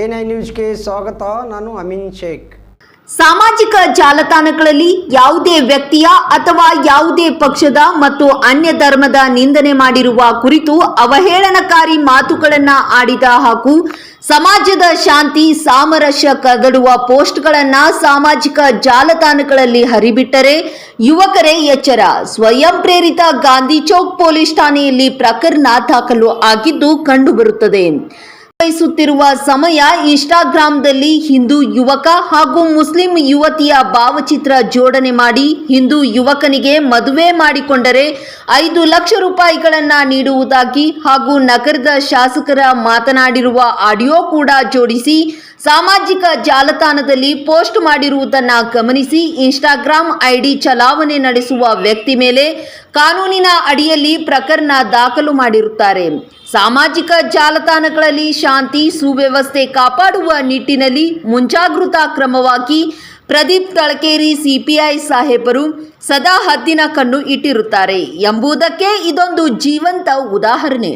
N I ನ್ಯೂಸ್ಗೆ ಸ್ವಾಗತ, ನಾನು ಅಮಿನ್ ಶೇಖ್. ಸಾಮಾಜಿಕ ಜಾಲತಾಣಗಳಲ್ಲಿ ಯಾವುದೇ ವ್ಯಕ್ತಿಯ ಅಥವಾ ಯಾವುದೇ ಪಕ್ಷದ ಮತ್ತು ಅನ್ಯ ಧರ್ಮದ ನಿಂದನೆ ಮಾಡಿರುವ ಕುರಿತು ಅವಹೇಳನಕಾರಿ ಮಾತುಗಳನ್ನ ಆಡಿದ ಹಾಗೂ ಸಮಾಜದ ಶಾಂತಿ, ಸಾಮರಸ್ಯ ಕದಡುವ ಪೋಸ್ಟ್ಗಳನ್ನ ಸಾಮಾಜಿಕ ಜಾಲತಾಣಗಳಲ್ಲಿ ಹರಿಬಿಟ್ಟರೆ ಯುವಕರೇ ಎಚ್ಚರ. ಸ್ವಯಂ ಪ್ರೇರಿತ ಗಾಂಧಿ ಚೌಕ್ ಪೊಲೀಸ್ ಠಾಣೆಯಲ್ಲಿ ಪ್ರಕರಣ ದಾಖಲು ಆಗಿದ್ದು ಕಂಡುಬರುತ್ತದೆ. ವಹಿಸುತ್ತಿರುವ ಸಮಯ ಇನ್ಸ್ಟಾಗ್ರಾಂದಲ್ಲಿ ಹಿಂದೂ ಯುವಕ ಹಾಗೂ ಮುಸ್ಲಿಂ ಯುವತಿಯ ಭಾವಚಿತ್ರ ಜೋಡಣೆ ಮಾಡಿ ಹಿಂದೂ ಯುವಕನಿಗೆ ಮದುವೆ ಮಾಡಿಕೊಂಡರೆ ಐದು ಲಕ್ಷ ರೂಪಾಯಿಗಳನ್ನ ನೀಡುವುದಾಗಿ ಹಾಗೂ ನಗರದ ಶಾಸಕರ ಮಾತನಾಡಿರುವ ಆಡಿಯೋ ಕೂಡ ಜೋಡಿಸಿ ಸಾಮಾಜಿಕ ಜಾಲತಾಣದಲ್ಲಿ ಪೋಸ್ಟ್ ಮಾಡಿರುವುದನ್ನು ಗಮನಿಸಿ ಇನ್ಸ್ಟಾಗ್ರಾಂ ಐಡಿ ಚಲಾವಣೆ ನಡೆಸುವ ವ್ಯಕ್ತಿ ಮೇಲೆ ಕಾನೂನಿನ ಅಡಿಯಲ್ಲಿ ಪ್ರಕರಣ ದಾಖಲು ಮಾಡಿರುತ್ತಾರೆ. ಸಾಮಾಜಿಕ ಜಾಲತಾಣಗಳಲ್ಲಿ ಶಾಂತಿ, ಸುವ್ಯವಸ್ಥೆ ಕಾಪಾಡುವ ನಿಟ್ಟಿನಲ್ಲಿ ಮುಂಜಾಗೃತಾ ಕ್ರಮವಾಗಿ ಪ್ರದೀಪ್ ತಳಕೇರಿ ಸಿಪಿಐ ಸಾಹೇಬರು ಸದಾ ಹದ್ದಿನ ಕಣ್ಣು ಇಟ್ಟಿರುತ್ತಾರೆ ಎಂಬುದಕ್ಕೆ ಇದೊಂದು ಜೀವಂತ ಉದಾಹರಣೆ.